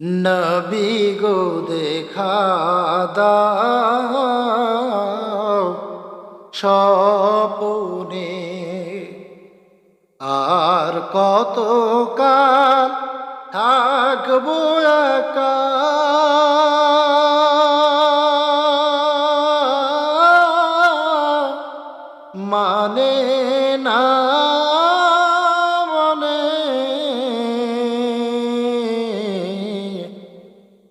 নবী গো দেখা দাও স্বপনে। আর কত কাল থাকব মানে না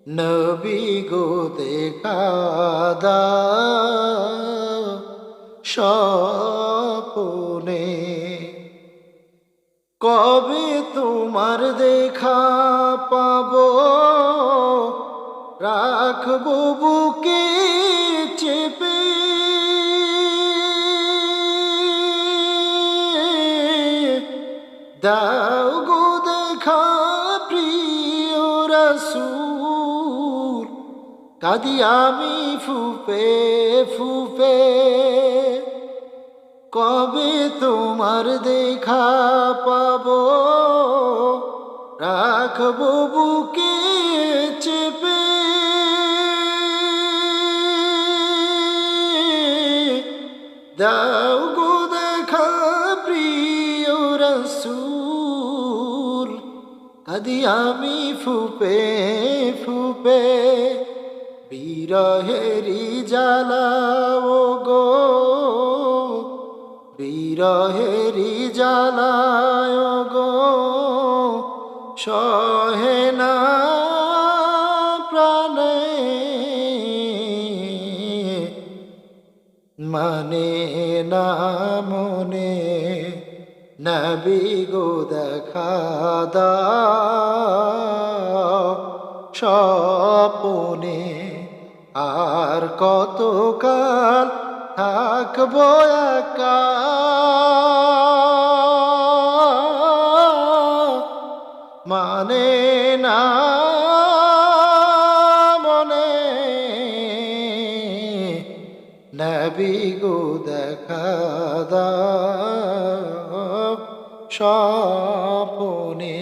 নবী গো দেখা দাও স্বপনে। কবে তোমার দেখা পাবো? রাখব বুকে চেপে। দাও গো দেখা প্রিয় রসুল। কাদি আমি ফুপে ফুপে। কবে তোমার দেখা পাব? রাখব বুকে চেপে। দাও গো দেখা প্রিয় রসুল। কাদি আমি ফুপে ফুপে। বিরহেরি জ্বালাও গো। বিরহেরি জ্বালায় গো। সহে না প্রাণে। মানে না মনে নবী গো দেখা দাও। স্বপনে আর কতকাল থাকব একা? মানে না মনে নবী গো দেখা দাও স্বপনে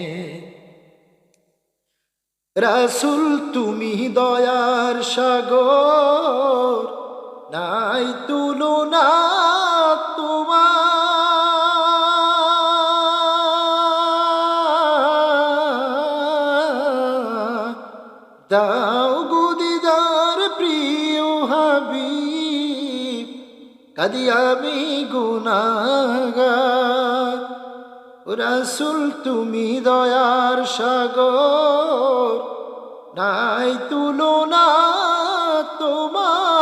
রসুল তুমি দয়ার সাগর নাই তুলনা তোমার। দাও প্রিয় হাবিব কাদি আমি গুনাগার। রসুল, তুমি দয়ার সাগর। নাই তুলনা তোমার।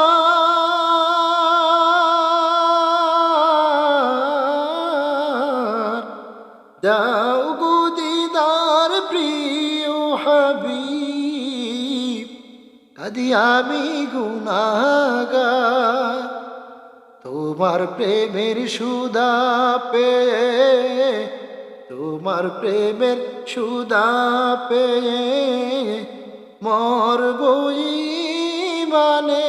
দাও গুদিদার প্রিয় হাবিব, কাদি আমি গুনাগার। তোমার প্রেমের সুদা পে তোমার প্রেমের সুদা পেয়ে মর বই মানে।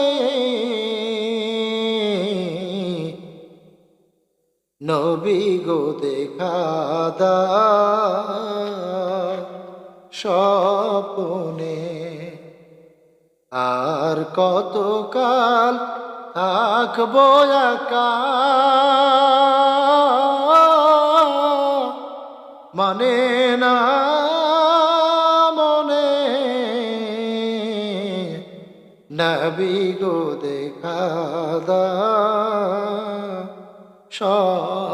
নবী গো দেখা দাও স্বপনে আর কতকাল থাকব একা? মানে না মনে নবী গো দেখা দা সব